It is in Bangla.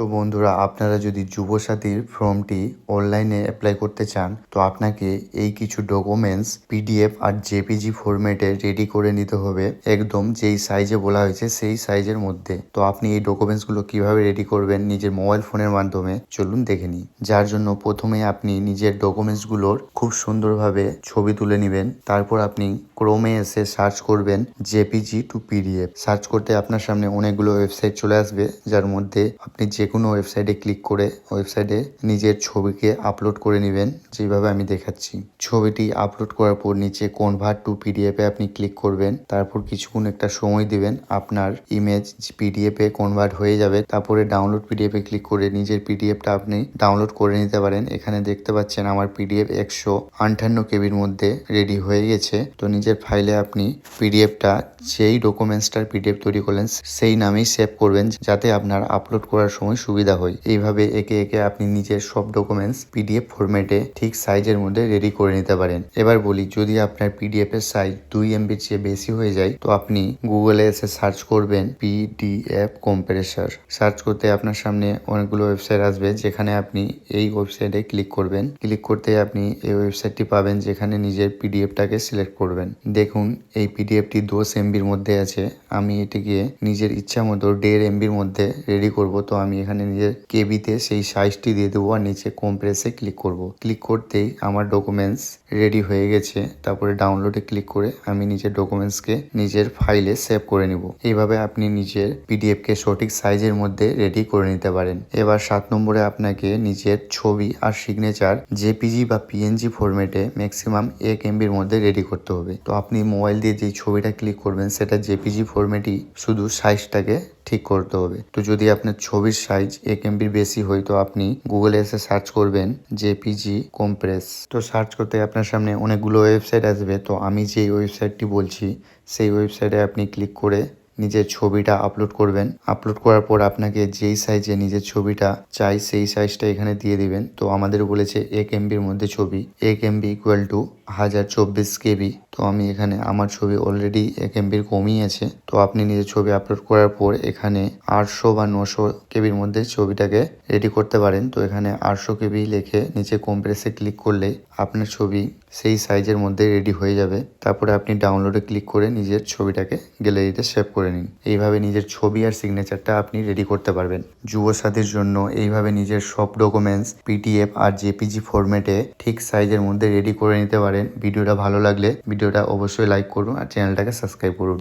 তো বন্ধুরা, আপনারা যদি যুবসাথীর ফর্মটি অনলাইনে অ্যাপ্লাই করতে চান, তো আপনাকে এই কিছু ডকুমেন্টস পিডিএফ আর জেপিজি ফরম্যাটে রেডি করে নিতে হবে। একদম যেই সাইজে বলা হয়েছে, সেই সাইজের মধ্যে। তো আপনি এই ডকুমেন্টসগুলো কীভাবে রেডি করবেন নিজের মোবাইল ফোনের মাধ্যমে, চলুন দেখে নিই। যার জন্য প্রথমে আপনি নিজের ডকুমেন্টসগুলোর খুব সুন্দরভাবে ছবি তুলে নেবেন। তারপর আপনি ক্রোমে এসে সার্চ করবেন জেপিজি টু পিডিএফ সার্চ করতে আপনার সামনে অনেকগুলো ওয়েবসাইট চলে আসবে, যার মধ্যে আপনি যে কোনো ওয়েবসাইটে ক্লিক করে ওয়েবসাইটে নিজের ছবিকে আপলোড করে নেবেন, যেভাবে আমি দেখাচ্ছি। ছবিটি আপলোড করার পর নিচে কনভার্ট টু পিডিএফে আপনি ক্লিক করবেন, তারপর কিছুক্ষণ একটা সময় দিবেন, আপনার ইমেজ পিডিএফে কনভার্ট হয়ে যাবে, তারপরে ডাউনলোড পিডিএফে ক্লিক করে নিজের পিডিএফটা আপনি ডাউনলোড করে নিতে পারেন। এখানে দেখতে পাচ্ছেন আমার পিডিএফ একশো আটান্ন কেবির মধ্যে রেডি হয়ে গেছে। তো নিজের ফাইলে আপনি পিডিএফটা যেই ডকুমেন্টসটার পিডিএফ তৈরি করলেন, সেই নামেই সেভ করবেন, যাতে আপনার আপলোড করার সময় সুবিধা হয়। এইভাবে একে একে আপনি নিজের সব ডকুমেন্টস পিডিএফ ফরম্যাটে ঠিক সাইজের মধ্যে রেডি করে নিতে পারেন। এবার বলি, যদি আপনার পিডিএফ এর সাইজ দুই এমবির চেয়ে বেশি হয়ে যায়, তো আপনি গুগলে এসে সার্চ করবেন পিডিএফ কম্প্রেসার সার্চ করতে আপনার সামনে অনেকগুলো ওয়েবসাইট আসবে, যেখানে আপনি এই ওয়েবসাইটে ক্লিক করবেন। ক্লিক করতে আপনি এই ওয়েবসাইটটি পাবেন, যেখানে নিজের পিডিএফটাকে সিলেক্ট করবেন। দেখুন, এই পিডিএফটি দশ এমবির মধ্যে আছে। আমি এটিকে নিজের ইচ্ছা মতো দেড় এমবির মধ্যে রেডি করব, তো আমি এখানে নিজের কেবিতে সেই সাইজটি দিয়ে দেবো আর নিচে কম্প্রেসে ক্লিক করব। ক্লিক করতেই আমার ডকুমেন্টস রেডি হয়ে গেছে। তারপরে ডাউনলোডে ক্লিক করে আমি নিজের ডকুমেন্টসকে নিজের ফাইলে সেভ করে নিব। এইভাবে আপনি নিজের পিডিএফকে সঠিক সাইজের মধ্যে রেডি করে নিতে পারেন। এবার সাত নম্বরে আপনাকে নিজের ছবি আর সিগনেচার জেপিজি বা পিএনজি ফরম্যাটে ম্যাক্সিমাম এক এমবির মধ্যে রেডি করতে হবে। তো আপনি মোবাইল দিয়ে যে ছবিটা ক্লিক করবেন, সেটা জেপিজি ফরম্যাটই শুধু সাইজটাকে ঠিক করতে হবে। তো যদি আপনার ছবির সাইজ এক এমবির বেশি হয়, তো আপনি গুগলে এসে সার্চ করবেন জেপিজি কম্প্রেস তো সার্চ করতে আপনার সামনে অনেকগুলো ওয়েবসাইট আসবে। তো আমি যেই ওয়েবসাইটটি বলছি, সেই ওয়েবসাইটে আপনি ক্লিক করে নিজের ছবিটা আপলোড করবেন। আপলোড করার পর আপনাকে যেই সাইজে নিজের ছবিটা চাই, সেই সাইজটা এখানে দিয়ে দিবেন। তো আমাদের বলেছে এক এমবির মধ্যে ছবি। এক এমবি ইকুয়াল টু হাজার চব্বিশ কেবি। তো আমি এখানে আমার ছবি অলরেডি এক এমবির কমই আছে। তো আপনি নিজের ছবি আপলোড করার পর এখানে আটশো বা নশো কেবির মধ্যে ছবিটাকে রেডি করতে পারেন। তো এখানে আটশো কেবি লিখে নিচে কম্প্রেসে ক্লিক করলে আপনার ছবি সেই সাইজের মধ্যে রেডি হয়ে যাবে। তারপরে আপনি ডাউনলোডে ক্লিক করে নিজের ছবিটাকে গ্যালারিতে সেভ করে নিন এইভাবে নিজের ছবি আর সিগনেচারটা আপনি রেডি করতে পারবেন। যুবসাথীর জন্য এইভাবে নিজের সব ডকুমেন্টস পিটিএফ আর জেপিজি ফরম্যাটে ঠিক সাইজের মধ্যে রেডি করে নিতে পারেন। ভিডিওটা ভালো লাগলে ভিডিওটা অবশ্যই লাইক করুন আর চ্যানেলটাকে সাবস্ক্রাইব করুন।